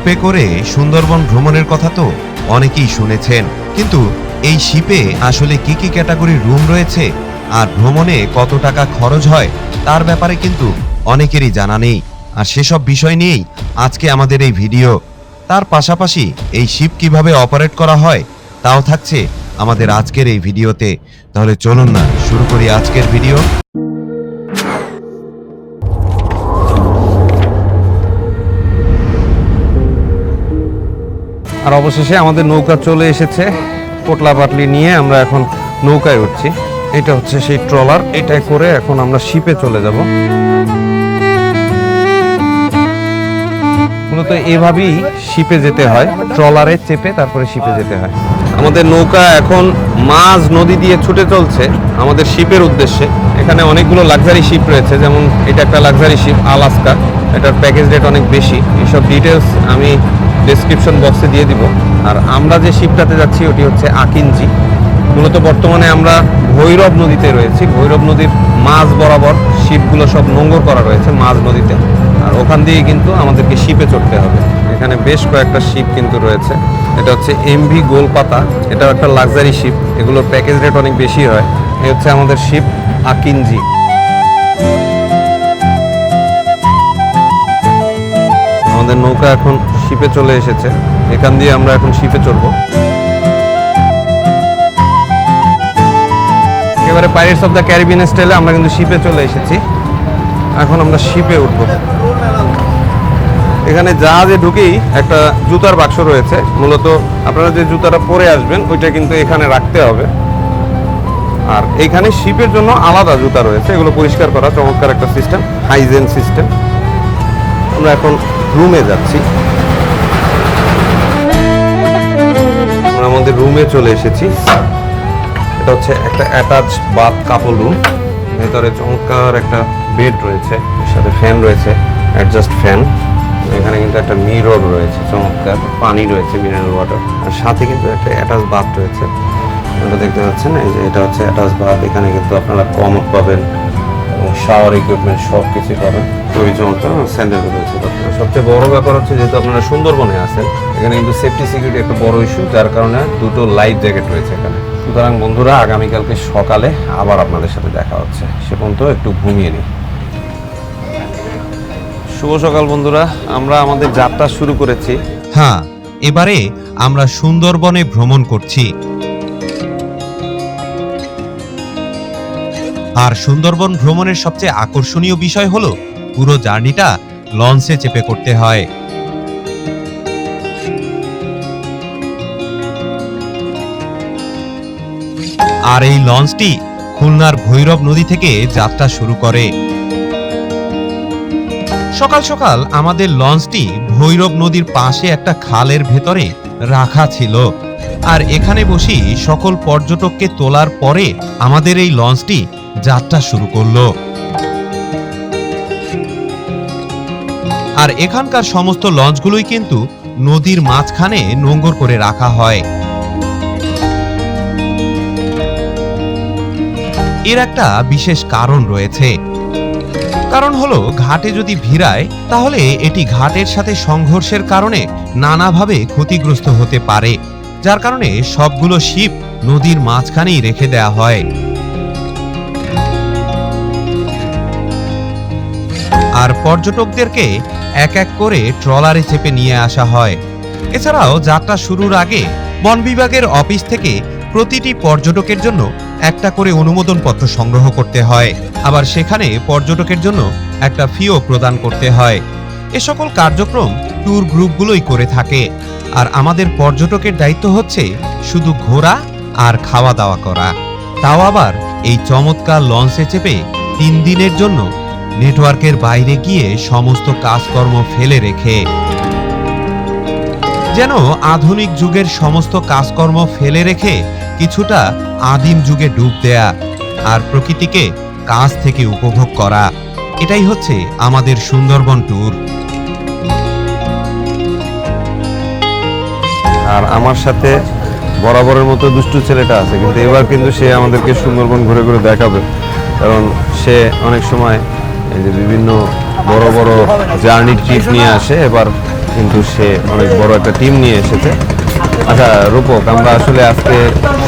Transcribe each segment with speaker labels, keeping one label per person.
Speaker 1: শিপে করে সুন্দরবন ভ্রমণের কথা তো অনেকেই শুনেছেন। কিন্তু এই শিপে আসলে কি কি ক্যাটাগরির রুম রয়েছে আর ভ্রমণে কত টাকা খরচ হয় তার ব্যাপারে কিন্তু অনেকেরই জানা নেই। আর সেসব বিষয় নিয়েই আজকে আমাদের এই ভিডিও। তার পাশাপাশি এই শিপ কীভাবে অপারেট করা হয় তাও থাকছে আমাদের আজকের এই ভিডিওতে। তাহলে চলুন না, শুরু করি আজকের ভিডিও।
Speaker 2: আর অবশেষে আমাদের নৌকা চলে এসেছে পোটলা পাটলি নিয়ে আমরা এখন নৌকায় উঠছি। এটা হচ্ছে সেই ট্রলার, এটাই করে এখন আমরা শিপে চলে যাব। মূলত এভাবেই শিপে যেতে হয়, ট্রলারে চেপে তারপরে শিপে যেতে হয়। আমাদের নৌকা এখন মাঝ নদী দিয়ে ছুটে চলছে আমাদের শিপের উদ্দেশ্যে। এখানে অনেকগুলো লাক্সারি শিপ রয়েছে, যেমন এটা একটা লাক্সারি শিপ, আলাস্কা। এটার প্যাকেজ রেট অনেক বেশি। এইসব ডিটেলস আমি ডেসক্রিপশন বক্সে দিয়ে দিব। আর আমরা যে শিপটাতে যাচ্ছি, ওটি হচ্ছে আকিঞ্জি মূলত বর্তমানে আমরা ভৈরব নদীতে রয়েছি। ভৈরব নদীর মাঝ বরাবর শিপগুলো সব নোঙ্গর করা রয়েছে মাঝ নদীতে। আর ওখান দিয়ে কিন্তু আমাদেরকে শিপে চড়তে হবে। এখানে বেশ কয়েকটা শিপ কিন্তু রয়েছে। এটা হচ্ছে এমভি গোলপাতা। এটাও একটা লাক্সারি শিপ। এগুলোর প্যাকেজ রেট অনেক বেশি হয়। এ হচ্ছে আমাদের শিপ আকিনজি। আমাদের নৌকা এখন শিপে চলে এসেছে। এখান দিয়ে আমরা এখন শিপে চড়বো। একেবারে পাইরেটস অফ দ্য ক্যারিবিয়ান স্টাইলে আমরা কিন্তু শিপে চলে এসেছি। এখন আমরা শিপে উঠবো। এখানে জাহাজে ঢুকেই একটা জুতার বাক্স রয়েছে। মূলত আপনারা যে জুতাটা পরে আসবেন, ওইটা কিন্তু এখানে রাখতে হবে। আর এখানে শিপের জন্য আলাদা জুতা রয়েছে। এগুলো পরিষ্কার করা, চমৎকার একটা সিস্টেম হাইজেন সিস্টেম আমরা এখন রুমে যাচ্ছি। আমাদের রুমে চলে এসেছি। এটা হচ্ছে একটা অ্যাটাচ বাথ কাপল রুম ভেতরে চমৎকার একটা বেড রয়েছে সাথে ফ্যান রয়েছে অ্যাডজাস্ট ফ্যান এখানে কিন্তু একটা মিরর রয়েছে, চমৎকার। পানি রয়েছে মিনারেল ওয়াটার আর সাথে কিন্তু একটা অ্যাটাচ বাথ রয়েছে। এটা দেখতে পাচ্ছেন, এই যে এটা হচ্ছে অ্যাটাচ বাথ এখানে কিন্তু আপনারা কমোড পাবেন। শাওয়ার ইকুইপমেন্ট সব কিছু পাবেন। খুবই চমৎকার সবচেয়ে বড় ব্যাপার হচ্ছে যেহেতু আপনারা সুন্দরবনে আছেন এখানে কিন্তু সেফটি সিকিউরিটি একটা বড় ইস্যু যার কারণে দুটো লাইফ জ্যাকেট রয়েছে এখানে। সুতরাং বন্ধুরা আগামীকালকে সকালে আবার আপনাদের সাথে দেখা হচ্ছে। সে পর্যন্ত একটু ঘুমিয়ে নিই শুভ সকাল বন্ধুরা আমরা আমাদের যাত্রা শুরু করেছি।
Speaker 1: হ্যাঁ এবারে আমরা সুন্দরবনে ভ্রমণ করছি। আর সুন্দরবন ভ্রমণের সবচেয়ে আকর্ষণীয় বিষয় হলো, পুরো জার্নিটা লঞ্চে চেপে করতে হয়। আর এই লঞ্চটি খুলনার ভৈরব নদী থেকে যাত্রা শুরু করে। সকাল সকাল আমাদের লঞ্চটি ভৈরব নদীর পাশে একটা খালের ভেতরে রাখা ছিল। আর এখানে বসি সকল পর্যটককে তোলার পরে আমাদের এই লঞ্চটি যাত্রা শুরু করল। আর এখানকার সমস্ত লঞ্চগুলোই কিন্তু নদীর মাঝখানে নোঙ্গর করে রাখা হয়। এর একটা বিশেষ কারণ রয়েছে। কারণ হলো, ঘাটে যদি ভিড়ায়, তাহলে এটি ঘাটের সাথে সংঘর্ষের কারণে নানাভাবে ক্ষতিগ্রস্ত হতে পারে। যার কারণে সবগুলো শিপ নদীর মাঝখানেই রেখে দেয়া হয়। আর পর্যটকদেরকে এক এক করে ট্রলারে চেপে নিয়ে আসা হয়। এছাড়াও যাত্রা শুরুর আগে বন বিভাগের অফিস থেকে প্রতিটি পর্যটকের জন্য একটা করে অনুমোদন পত্র সংগ্রহ করতে হয়। আবার সেখানে পর্যটকের জন্য একটা ফিও প্রদান করতে হয়। এ সকল কার্যক্রম ট্যুর গ্রুপগুলোই করে থাকে। আর আমাদের পর্যটকের দায়িত্ব হচ্ছে শুধু ঘোরা আর খাওয়া দাওয়া করা। তাও আবার এই চমৎকার লঞ্চে চেপে তিন দিনের জন্য নেটওয়ার্কের বাইরে গিয়ে সমস্ত কাজকর্ম ফেলে রেখে। যেন আধুনিক যুগের সমস্ত কাজকর্ম ফেলে রেখে কিছুটা আদিম যুগে ডুব দেয়া আর প্রকৃতিকে কাছ থেকে উপভোগ করা। এটাই হচ্ছে আমাদের সুন্দরবন ট্যুর।
Speaker 2: আর আমার সাথে বরাবরের মতো দুষ্টু ছেলেটা আছে কিন্তু এবার কিন্তু সে আমাদেরকে সুন্দরবন ঘুরে ঘুরে দেখাবে। কারণ সে অনেক সময় এই যে বিভিন্ন বড় বড় জার্নি ট্রিপ নিয়ে আসে এবার কিন্তু সে অনেক বড় একটা টিম নিয়ে এসেছে। আচ্ছা রূপক আমরা আসলে আজকে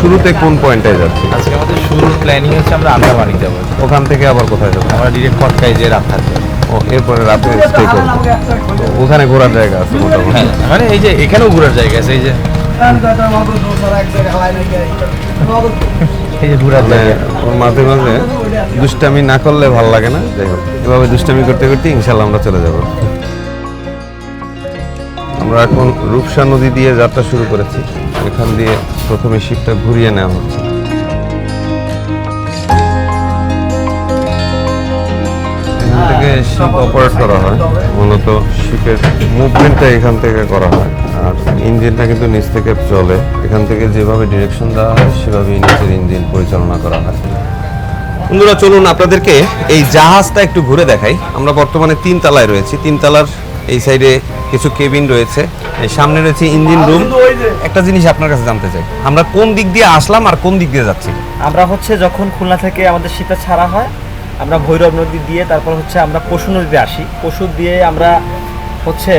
Speaker 2: শুরুতে কোন পয়েন্টে যাচ্ছি?
Speaker 3: আজকে আমাদের শুরুর প্ল্যানিং হচ্ছে আমরা আন্দামানিক যাব।
Speaker 2: ওখান থেকে আবার কোথায় যাব?
Speaker 3: আমরা ডিরেক্ট কটকায় যে রাত থাকবে।
Speaker 2: ও এরপরে রাতে স্টে করব। তো ওখানে ঘোরার জায়গা আছে মোটামুটি।
Speaker 3: হ্যাঁ মানে এই যে এখানেও ঘোরার জায়গা আছে এই যে। এই যে ঘোরার
Speaker 2: মানে
Speaker 3: জায়গা।
Speaker 2: ওর মাঝে মাঝে দুষ্টামি না করলে ভালো লাগে না। যাই হোক এভাবে দুষ্টামি করতে করতে ইনশাল্লাহ আমরা চলে যাব। আমরা এখন রূপসা নদী দিয়ে যাত্রা শুরু করেছি। এখান দিয়ে প্রথমে শিপটা ঘুরিয়ে নেওয়া হচ্ছে। শিপ অপারেট করা হয়। মূলত শিপের মুভমেন্টটা এখান থেকে করা হয়। আর ইঞ্জিনটা কিন্তু নিচ থেকে চলে। এখান থেকে যেভাবে ডিরেকশন দেওয়া হয়, সেভাবেই নিচের ইঞ্জিন পরিচালনা করা হয়। বন্ধুরা, চলুন আপনাদেরকে এই জাহাজটা একটু ঘুরে দেখাই। আমরা বর্তমানে তিন তলায় রয়েছি। তিন তলার এই সাইডে কিছু কেবিন রয়েছে। সামনে রয়েছে ইঞ্জিন রুম একটা জিনিস আপনার কাছে জানতে চাই। আমরা কোন দিক দিয়ে আসলাম আর কোন দিক দিয়ে যাচ্ছি?
Speaker 4: আমরা হচ্ছে যখন খুলনা থেকে আমাদের শীতে ছাড়া হয় আমরা ভৈরব নদী দিয়ে তারপর হচ্ছে আমরা পশু নদীতে আসি। পশু দিয়ে আমরা হচ্ছে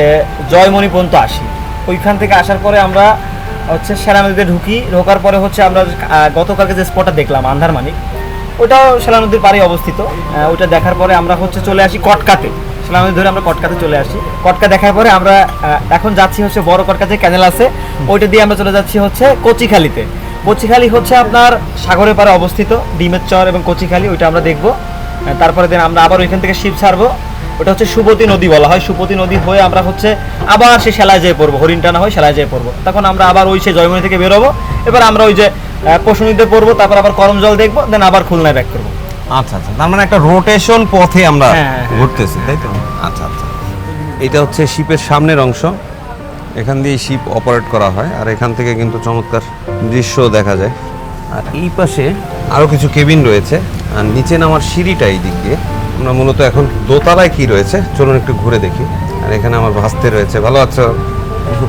Speaker 4: জয়মণি পর্যন্ত আসি। ওইখান থেকে আসার পরে আমরা হচ্ছে সেরা নদীতে ঢুকি। ঢোকার পরে হচ্ছে আমরা গতকালকে যে স্পটটা দেখলাম আন্ধারমানিক ওটাও সেলা নদীর পাড়ে অবস্থিত। ওটা দেখার পরে আমরা হচ্ছে চলে আসি কটকাতে। সেলা নদী ধরে আমরা কটকাতে চলে আসি। কটকা দেখার পরে আমরা এখন যাচ্ছি হচ্ছে বড় কটকা যে ক্যানেল আছে, ওইটা দিয়ে আমরা চলে যাচ্ছি হচ্ছে কচিখালিতে। কচিখালি হচ্ছে আপনার সাগরের পাড়ে অবস্থিত, ডিমের চর এবং কচিখালি, ওইটা আমরা দেখব। তারপরে দিন আমরা আবার ওইখান থেকে শিব ছাড়বো। ওটা হচ্ছে সুপতি নদী বলা হয়। সুপতি নদী হয়ে আমরা হচ্ছে আবার সে সেলায় যেয়ে পড়ব। হরিণটানা হয়ে সেলায় যেয়ে পড়ব। তখন আমরা আবার ওই সে জয়মণি থেকে বেরোবো। এবার আমরা ওই যে পশুনিতে পড়ব তারপর আবার করম জল দেখব দেন আবার খুলনায় ব্যাক করব।
Speaker 2: আচ্ছা আচ্ছা। তার মানে একটা রোটেশন পথে আমরা
Speaker 4: হ্যাঁ, হ্যাঁ, হ্যাঁ।
Speaker 2: ঘুরতেছি তাই তো? আচ্ছা আচ্ছা। এটা হচ্ছে শিপের সামনের অংশ। এখান দিয়ে শিপ অপারেট করা হয়। আর এখান থেকে কিন্তু চমৎকার দৃশ্য দেখা যায়। আর এই পাশে আরও কিছু কেবিন রয়েছে। আর নিচে নামার সিঁড়িটা এই দিক দিয়ে আমরা মূলত এখন দোতলায় কি রয়েছে, চলুন একটু ঘুরে দেখি। আর এখানে আমার ভাসতে রয়েছে। ভালো আছো?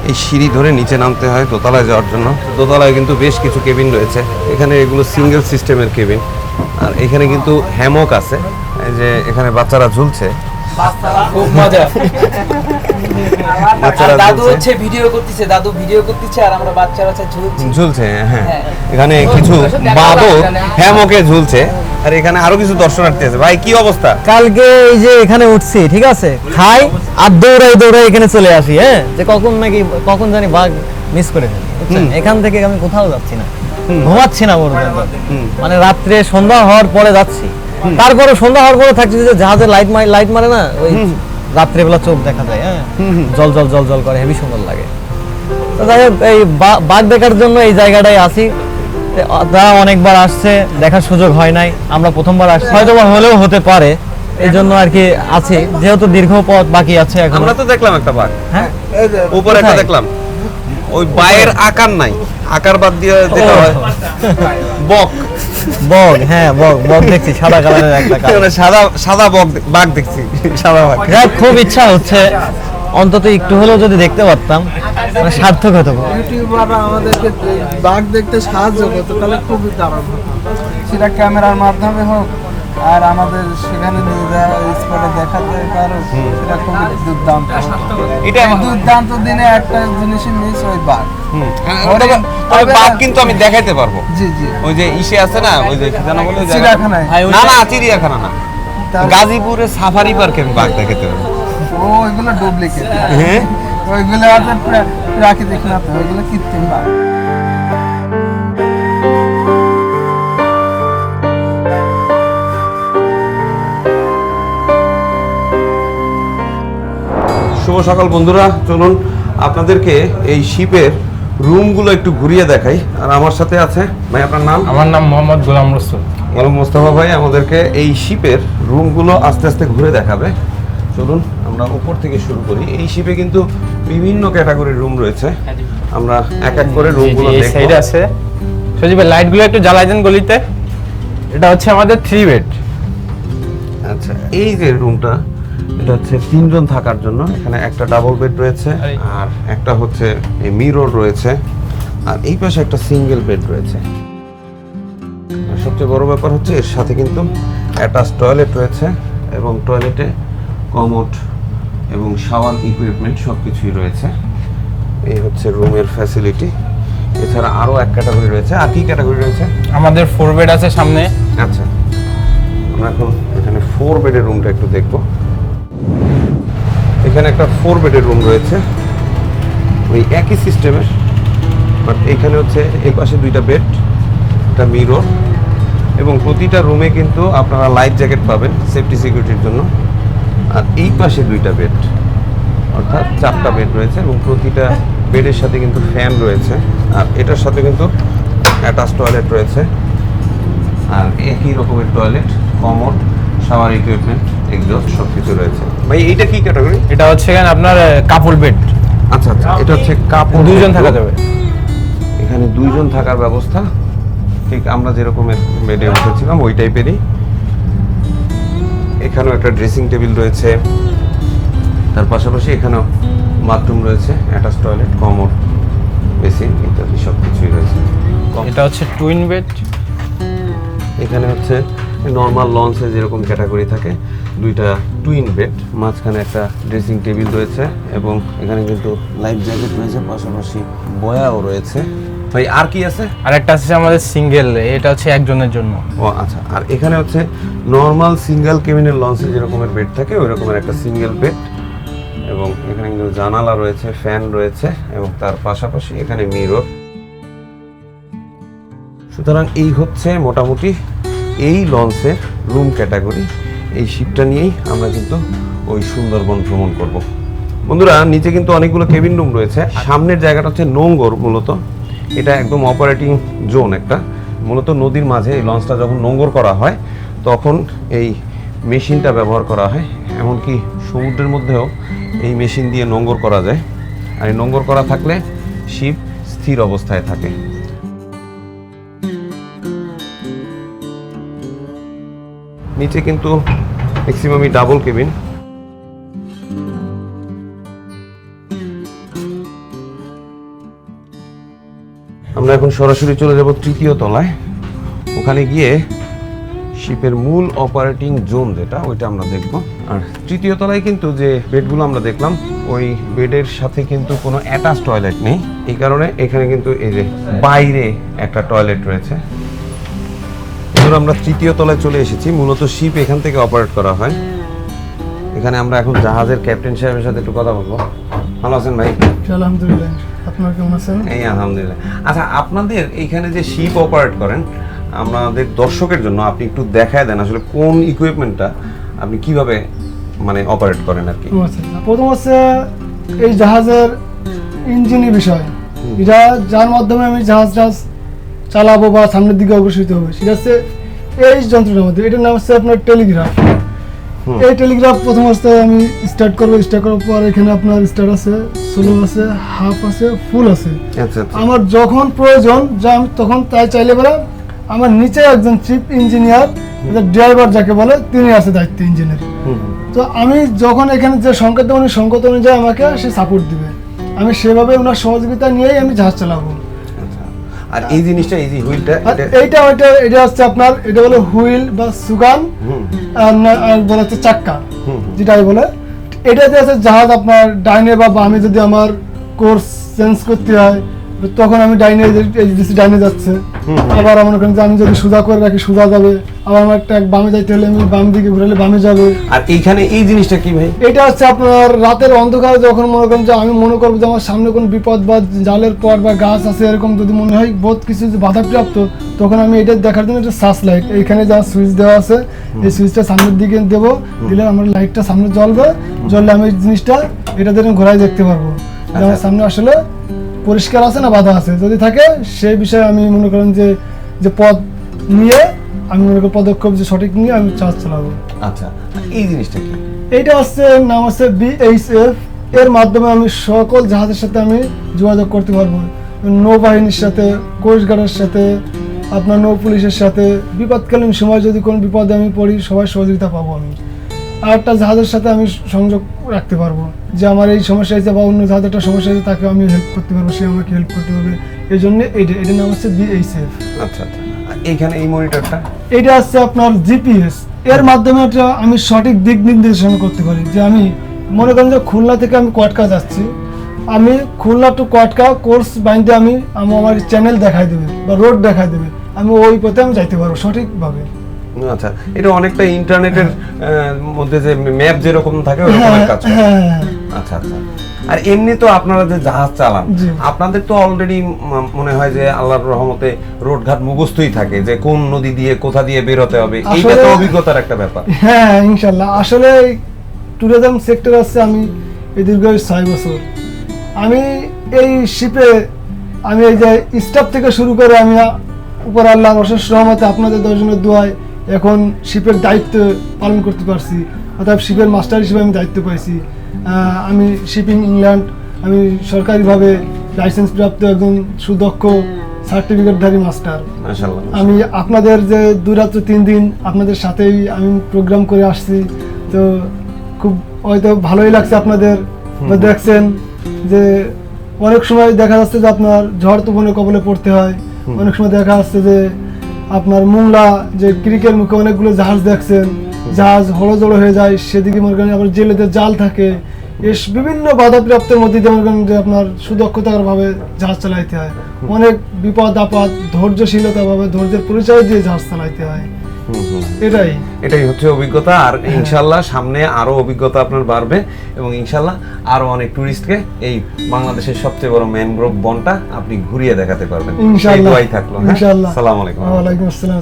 Speaker 2: এই সিঁড়ি ধরে নিচে নামতে হয় দোতলায় যাওয়ার জন্য। দোতলায় কিন্তু বেশ কিছু কেবিন রয়েছে। এখানে এগুলো সিঙ্গেল সিস্টেমের কেবিন। আর এখানে কিন্তু হ্যামক আছে। যে এখানে বাচ্চারা ঝুলছে।
Speaker 5: খুব মজা। দাদু হচ্ছে ভিডিও করতেছে দাদু ভিডিও করতেছে আর আমরা বাচ্চারা ঝুলছি।
Speaker 2: ঝুলছে হ্যাঁ।
Speaker 5: হ্যাঁ।
Speaker 2: এখানে কিছু বাদর হ্যামকে ঝুলছে। আর এখানে আরও কিছু দর্শনার্থী আছে। ভাই কি অবস্থা?
Speaker 6: কালকে এই যে এখানে উঠছি ঠিক আছে? খাই আর দৌড়াই দৌড়াই এখানে চলে আসি হ্যাঁ? যে কখন নাকি কখন জানি বাঘ মিস করে ফেলি এখান থেকে আমি কোথাও যাচ্ছি না। ঘুমাচ্ছি না মানে রাত্রে সন্ধ্যা হওয়ার পরে যাচ্ছি। তারপরে সন্ধ্যা হওয়ার পরে থাকছি যে জাহাজে লাইট লাইট মারে না ওই রাত্রেবেলা চোখ দেখা যায় হ্যাঁ? জল জল জল জল করে হেভি সুন্দর লাগে। তো যাই হোক এই বাঘ দেখার জন্য এই জায়গাটায় আসি। তারা অনেকবার আসছে দেখার সুযোগ হয় নাই আমরা প্রথমবার আসছি। হয়তো হলেও হতে পারে এই জন্য আর কি আছি। যেহেতু দীর্ঘ পথ বাকি আছে এখন।
Speaker 2: আমরা তো দেখলাম একটা বাঘ।
Speaker 6: হ্যাঁ?
Speaker 2: উপরে একটা দেখলাম। ওই বায়ের আকার নাই। আকার বাদ দিয়ে যেটা হয় বক।
Speaker 6: বগ হ্যাঁ বক বক দেখছি সাদা কালারের একটা কালার
Speaker 2: মানে সাদা সাদা বক বাঘ দেখছি সাদা বাঘ।
Speaker 6: হোক, খুব ইচ্ছা হচ্ছে অন্তত একটু হলেও যদি দেখতে পারতাম মানে সার্থক হতো
Speaker 7: ইউটিউবাররা আমাদেরকে বাঘ দেখতে সাহায্য করতো তাহলে খুবই দারুণ হতো। সেটা ক্যামেরার মাধ্যমে হোক আর আমাদের সেখানে নিয়ে যাওয়া স্পটে দেখাতে পারো সেটা খুবই দুর্দান্ত।
Speaker 2: এটা
Speaker 7: দুর্দান্ত দিনে একটা জিনিসই মিস ওই বাঘ।
Speaker 2: তবে তবে বাঘ কিন্তু আমি দেখাইতে পারব।
Speaker 7: জি জি।
Speaker 2: ওই যে ইসে আছে না ওই যে কি বলে
Speaker 7: চিড়িয়াখানায়।
Speaker 2: না না চিড়িয়াখানা না। গাজীপুরে সাফারি পার্কে আমি বাঘ দেখাতে পারব।
Speaker 7: ও ওইগুলো ডুপ্লিকেট
Speaker 2: হ্যাঁ?
Speaker 7: ওইগুলো আছে প্রাকৃতিক না তো ওইগুলো কৃত্রিম বাঘ।
Speaker 2: সকাল বন্ধুরা চলুন আপনাদেরকে এই শিপের রুমগুলো একটু ঘুরিয়ে দেখাই। আর আমার সাথে আছে ভাই আপনার নাম?
Speaker 3: আমার নাম মোহাম্মদ গোলাম রসুল।
Speaker 2: মালুম মোস্তফা ভাই আমাদেরকে এই শিপের রুমগুলো আস্তে আস্তে ঘুরে দেখাবে। চলুন আমরা উপর থেকে শুরু করি। এই শিপে কিন্তু বিভিন্ন ক্যাটাগরির রুম রয়েছে। আমরা এক এক করে রুমগুলো দেখব।
Speaker 3: সাইডে আছে। সজীব লাইটগুলো একটু জ্বালাই দেন গলিতে। এটা হচ্ছে আমাদের থ্রি বেড
Speaker 2: আচ্ছা এই যে রুমটা এটা হচ্ছে তিনজন থাকার জন্য। এখানে একটা ডাবল বেড রয়েছে
Speaker 3: আর
Speaker 2: একটা হচ্ছে মিরর রয়েছে। আর এই পাশে একটা সিঙ্গেল বেড রয়েছে। সবচেয়ে বড় ব্যাপার হচ্ছে এর সাথে কিন্তু অ্যাটাচ টয়লেট রয়েছে এবং টয়লেটে কমোড এবং শাওয়ার ইকুইপমেন্ট সব কিছুই রয়েছে। এই হচ্ছে রুমের ফ্যাসিলিটি এছাড়া আরও এক ক্যাটাগরি রয়েছে। আর কি ক্যাটাগরি রয়েছে?
Speaker 3: আমাদের ফোর বেড আছে সামনে।
Speaker 2: আচ্ছা। আমরা এখন এখানে ফোর বেডের রুমটা একটু দেখব। এখানে একটা ফোর বেডের রুম রয়েছে। ওই একই সিস্টেমের বাট এখানে হচ্ছে এই পাশে দুইটা বেড একটা মিরর এবং প্রতিটা রুমে কিন্তু আপনারা লাইফ জ্যাকেট পাবেন সেফটি সিকিউরিটির জন্য। আর এই পাশে দুইটা বেড অর্থাৎ চারটা বেড রয়েছে এবং প্রতিটা বেডের সাথে কিন্তু ফ্যান রয়েছে। আর এটার সাথে কিন্তু অ্যাটাচ টয়লেট রয়েছে। আর একই রকমের টয়লেট কমোড শাওয়ার ইকুইপমেন্ট এগুলো সব কিছু রয়েছে। ভাই এইটা কি ক্যাটাগরি
Speaker 3: এটা হচ্ছে এখানে আপনার কাপল বেড
Speaker 2: আচ্ছা আচ্ছা এটা হচ্ছে কাপড়
Speaker 3: দুইজন থাকা যাবে
Speaker 2: এখানে দুইজন থাকার ব্যবস্থা। ঠিক আমরা যেরকমের বেডে উঠেছিলাম ওই টাইপেরই এখানেও একটা ড্রেসিং টেবিল রয়েছে। তার পাশাপাশি এখানেও বাথরুম রয়েছে অ্যাটাচ টয়লেট কমোড বেসিন ইত্যাদি সব কিছুই রয়েছে
Speaker 3: এটা হচ্ছে টুইন বেড
Speaker 2: এখানে হচ্ছে নর্মাল লঞ্চে যেরকম ক্যাটাগরি থাকে। দুইটা টুইন বেড মাঝখানে একটা ড্রেসিং টেবিল রয়েছে এবং এখানে কিন্তু লাইফ জ্যাকেট রয়েছে পাশাপাশি বয়াও রয়েছে। ভাই আর কি আছে?
Speaker 3: আর একটা আছে আমাদের সিঙ্গেল এটা হচ্ছে একজনের জন্য।
Speaker 2: ও আচ্ছা আর এখানে হচ্ছে নর্মাল সিঙ্গেল কেবিনের লঞ্চে যেরকমের বেড থাকে ওই রকমের একটা সিঙ্গেল বেড এবং এখানে কিন্তু জানালা রয়েছে ফ্যান রয়েছে এবং তার পাশাপাশি এখানে মিরর সুতরাং এই হচ্ছে মোটামুটি এই লঞ্চের রুম ক্যাটাগরি এই শিপটা নিয়েই আমরা কিন্তু ওই সুন্দরবন ভ্রমণ করব। বন্ধুরা, নিচে কিন্তু অনেকগুলো কেবিন রুম রয়েছে। সামনের জায়গাটা হচ্ছে নোঙ্গর মূলত। এটা একদম অপারেটিং জোন একটা। মূলত নদীর মাঝে এই লঞ্চটা যখন নোঙ্গর করা হয়, তখন এই মেশিনটা ব্যবহার করা হয়। এমনকি সমুদ্রের মধ্যেও এই মেশিন দিয়ে নোঙ্গর করা যায়। আর এই নোঙ্গর করা থাকলে শিপ স্থির অবস্থায় থাকে। নিচে কিন্তু ম্যাক্সিমামই ডাবল কেবিন আমরা এখন সরাসরি চলে যাব তৃতীয় তলায়। ওখানে গিয়ে শিপের মূল অপারেটিং জোন যেটা, ওইটা আমরা দেখব। আর তৃতীয় তলায় কিন্তু যে বেডগুলো আমরা দেখলাম, ওই বেডের সাথে কিন্তু কোনো অ্যাটাচ টয়লেট নেই। এই কারণে এখানে কিন্তু এই যে বাইরে একটা টয়লেট রয়েছে। বন্ধুরা আমরা তৃতীয় তলায় চলে এসেছি। মূলত শিপ এখান থেকে অপারেট করা হয়। এখানে আমরা এখন জাহাজের ক্যাপ্টেন সাহেবের সাথে একটু কথা বলব। ভালো আছেন ভাই?
Speaker 7: আলহামদুলিল্লাহ। আপনার কেমন আছেন?
Speaker 2: এই আলহামদুলিল্লাহ। আচ্ছা আপনাদের এইখানে যে শিপ অপারেট করেন আমাদের দর্শকের জন্য আপনি একটু দেখায় দেন আসলে কোন ইকুইপমেন্টটা আপনি কীভাবে মানে অপারেট করেন আর কি।
Speaker 7: আচ্ছা। প্রথম হচ্ছে এই জাহাজের ইঞ্জিনের বিষয়। এটা যার মাধ্যমে আমি জাহাজ টাহাজ চালাবো বা সামনের দিকে অগ্রসর হবে। সেটা হচ্ছে এই যন্ত্রটার মধ্যে এটার নাম হচ্ছে আপনার টেলিগ্রাফ। এই টেলিগ্রাফ প্রথম অবস্থায় আমি স্টার্ট করব। স্টার্ট করার পর এখানে আপনার স্টার্ট আছে স্লো আছে হাফ আছে ফুল আছে।
Speaker 2: আচ্ছা আচ্ছা।
Speaker 7: আমার যখন প্রয়োজন যা আমি তখন তাই চাইলে বলে আমার নিচে একজন চিফ ইঞ্জিনিয়ার ড্রাইভার যাকে বলে তিনি আছে দায়িত্ব ইঞ্জিনিয়ার। তো আমি যখন এখানে যে সংকেত দেবো সংকেত অনুযায়ী আমাকে সে সাপোর্ট দিবে। আমি সেভাবে ওনার সহযোগিতা নিয়েই আমি জাহাজ চালাবো।
Speaker 2: আর এই জিনিসটা এই যে হুইলটা
Speaker 7: আর এইটা ওইটা এটা হচ্ছে আপনার এটা হলো হুইল বা সুগান আর বলা হচ্ছে চাক্কা। যেটাই বলে এটাতে আছে জাহাজ আপনার ডাইনে বা বামে যদি আমার কোর্স চেঞ্জ করতে হয় তখন আমি ডাইনে এই ডাইনে যাচ্ছে। আবার আমার ওখানে আমি যদি সোজা করে রাখি সোজা যাবে। আবার আমার একটা বামে যাইতে হলে আমি বাম দিকে ঘুরালে বামে যাবে।
Speaker 2: আর এইখানে এই জিনিসটা কি ভাই?
Speaker 7: এটা হচ্ছে আপনার রাতের অন্ধকারে যখন মনে করেন যে আমি মনে করব যে আমার সামনে কোনো বিপদ বা জালের পর বা গাছ আছে এরকম যদি মনে হয় বহুত কিছু বাধাপ্রাপ্ত তখন আমি এটা দেখার জন্য একটা সার্চ লাইট। এইখানে যা সুইচ দেওয়া আছে এই সুইচটা সামনের দিকে দেবো। দিলে আমার লাইটটা সামনে জ্বলবে। জ্বললে আমি এই জিনিসটা এটা দিয়ে ঘোরায় দেখতে পারব। আমার সামনে আসলে পরিষ্কার আছে না বাধা আছে? যদি থাকে সেই বিষয়ে আমি মনে করেন যে যে পদ নিয়ে আমি মনে করি পদক্ষেপ যে সঠিক নিয়ে আমি চার্জ চালাবো।
Speaker 2: আচ্ছা এই জিনিসটা কি?
Speaker 7: এইটা হচ্ছে নাম হচ্ছে বিএইচএফ এর মাধ্যমে আমি সকল জাহাজের সাথে আমি যোগাযোগ করতে পারব। নৌবাহিনীর সাথে কোস্টগার্ডের সাথে আপনার নৌ পুলিশের সাথে। বিপদকালীন সময় যদি কোনো বিপদে আমি পড়ি সবাই সহযোগিতা পাবো আমি। আর একটা জাহাজের সাথে আমি সংযোগ রাখতে পারব। যে আমার এই সমস্যা হয়েছে বা অন্য জাহাজের একটা সমস্যা হয়েছে তাকে আমি হেল্প করতে পারব সে আমাকে হেল্প করতে পারবে। এই জন্য এইটা এটার নাম হচ্ছে বিএইচএফ
Speaker 2: আচ্ছা আচ্ছা। এইখানে এই মনিটরটা
Speaker 7: এটা হচ্ছে আপনার জিপিএস এর মাধ্যমে আমি সঠিক দিক নির্দেশনা করতে পারি। যে আমি মনে করেন যে খুলনা থেকে আমি কটকা যাচ্ছি। আমি খুলনা টু কটকা কোর্স বাইন্দে আমি আমি আমার চ্যানেল দেখাই দেবে বা রোড দেখাই দেবে। আমি ওই পথে আমি যাইতে পারব সঠিকভাবে।
Speaker 2: আচ্ছা এটা অনেকটা ইন্টারনেটের মধ্যে যে ম্যাপ যেরকম থাকে ওরকমের কাজ করে।
Speaker 7: হ্যাঁ হ্যাঁ।
Speaker 2: আচ্ছা আচ্ছা। আর এমনি তো আপনারা যে জাহাজ চালান আপনাদের তো অলরেডি মনে হয় যে আল্লাহর রহমতে রোডঘাট মুখস্থই থাকে যে কোন নদী দিয়ে কোথা দিয়ে বের হতে হবে এইটা তো অভিজ্ঞতার একটা ব্যাপার।
Speaker 7: হ্যাঁ ইনশাল্লাহ। আসলে ট্যুরিজম সেক্টর আছে আমি এই দীর্ঘ ছয় বছর। আমি এই শিপে আমি এই যে স্টাফ থেকে শুরু করে আমি উপর আল্লাহ অশেষ রহমতে আপনাদের দশজনের দোয়ায় এখন শিপের দায়িত্ব পালন করতে পারছি অর্থাৎ শিপের মাস্টার হিসেবে আমি দায়িত্ব পাইছি। আমি শিপিং ইংল্যান্ড আমি সরকারিভাবে লাইসেন্স প্রাপ্ত একজন সুদক্ষ সার্টিফিকেটধারী মাস্টার। আমি আপনাদের যে দু রাত্র তিন দিন আপনাদের সাথেই আমি প্রোগ্রাম করে আসছি তো খুব হয়তো ভালোই লাগছে আপনাদের। দেখছেন যে অনেক সময় দেখা যাচ্ছে যে আপনার ঝড় তুফানে কবলে পড়তে হয়। অনেক সময় দেখা যাচ্ছে যে আপনার মোংলা যে ক্রিকের মুখে অনেকগুলো জাহাজ দেখছেন, জাহাজ হড়োজড়ো হয়ে যায়, সেদিকে মনে করেন আবার জেলেদের জাল থাকে, এস বিভিন্ন বাধাপ্রাপ্তের মধ্যে দিয়ে মনে করেন যে আপনার সুদক্ষতার ভাবে জাহাজ চালাইতে হয় অনেক বিপদ আপদ ধৈর্যশীলতা ভাবে ধৈর্যের পরিচয় দিয়ে জাহাজ চালাইতে হয়। এটাই।
Speaker 2: এটাই হচ্ছে অভিজ্ঞতা আর ইনশাল্লাহ সামনে আরও অভিজ্ঞতা আপনার বাড়বে এবং ইনশাল্লাহ আরও অনেক টুরিস্টকে এই বাংলাদেশের সবচেয়ে বড় ম্যানগ্রোভ বনটা আপনি ঘুরিয়ে দেখাতে পারবেন।
Speaker 7: ইনশাআল্লাহ
Speaker 2: থাকল হ্যাঁ?
Speaker 7: ইনশাআল্লাহ
Speaker 2: আলাইকুম
Speaker 7: আসসালাম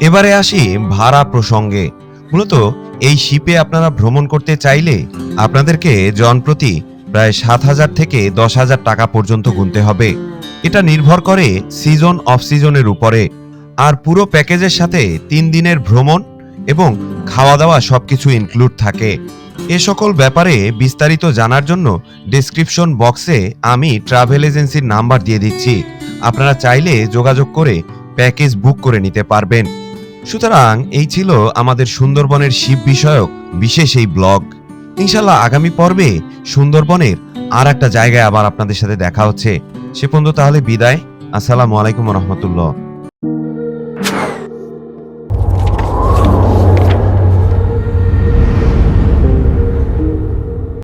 Speaker 1: এবারে আসি ভাড়া প্রসঙ্গে। মূলত এই শিপে আপনারা ভ্রমণ করতে চাইলে আপনাদেরকে জনপ্রতি প্রায় সাত হাজার থেকে দশ হাজার টাকা পর্যন্ত গুনতে হবে। এটা নির্ভর করে সিজন অফ সিজনের উপরে। আর পুরো প্যাকেজের সাথে তিন দিনের ভ্রমণ এবং খাওয়া দাওয়া সবকিছু ইনক্লুড থাকে। এ সকল ব্যাপারে বিস্তারিত জানার জন্য ডেসক্রিপশন বক্সে আমি ট্রাভেল এজেন্সির নাম্বার দিয়ে দিচ্ছি। আপনারা চাইলে যোগাযোগ করে প্যাকেজ বুক করে নিতে পারবেন। সুতরাং এই ছিল আমাদের সুন্দরবনের শিব বিষয়ক বিশেষ এই ব্লগ ইনশাল্লাহ আগামী পর্বে সুন্দরবনের আর একটা জায়গায় আবার আপনাদের সাথে দেখা হচ্ছে। সে পর্যন্ত তাহলে বিদায়। আসসালামু আলাইকুম রহমতুল্লাহ।